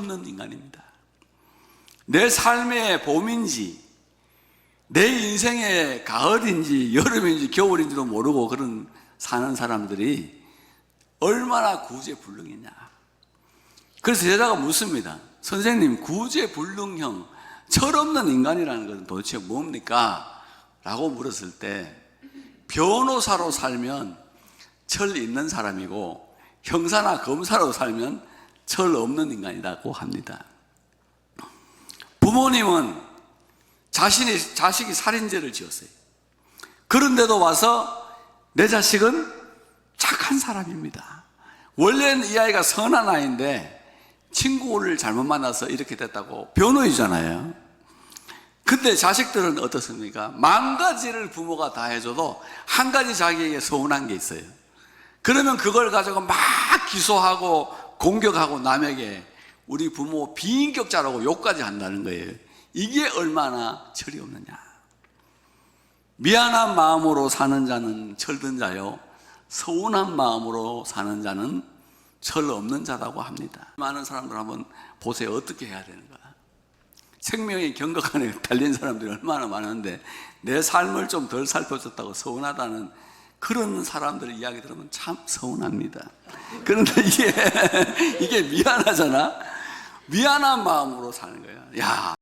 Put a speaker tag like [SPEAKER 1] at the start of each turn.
[SPEAKER 1] 없는 인간입니다. 내 삶의 봄인지, 내 인생의 가을인지, 여름인지, 겨울인지도 모르고 그런 사는 사람들이 얼마나 구제불능이냐. 그래서 제자가 묻습니다. 선생님, 구제불능형, 철없는 인간이라는 것은 도대체 뭡니까? 라고 물었을 때, 변호사로 살면 철 있는 사람이고, 형사나 검사로 살면 철 없는 인간이라고 합니다. 부모님은 자신이, 자식이 살인죄를 지었어요. 그런데도 와서 내 자식은 착한 사람입니다. 원래는 이 아이가 선한 아이인데 친구를 잘못 만나서 이렇게 됐다고 변호해주잖아요. 근데 자식들은 어떻습니까? 만 가지를 부모가 다 해줘도 한 가지 자기에게 서운한 게 있어요. 그러면 그걸 가지고 막 기소하고 공격하고 남에게 우리 부모 비인격자라고 욕까지 한다는 거예요. 이게 얼마나 철이 없느냐. 미안한 마음으로 사는 자는 철든 자요. 서운한 마음으로 사는 자는 철 없는 자라고 합니다. 많은 사람들 한번 보세요. 어떻게 해야 되는가. 생명의 경각 안에 달린 사람들이 얼마나 많은데 내 삶을 좀 덜 살펴줬다고 서운하다는 그런 사람들 이야기 들으면 참 서운합니다. 그런데 이게, 이게 미안하잖아? 미안한 마음으로 사는 거야. 야,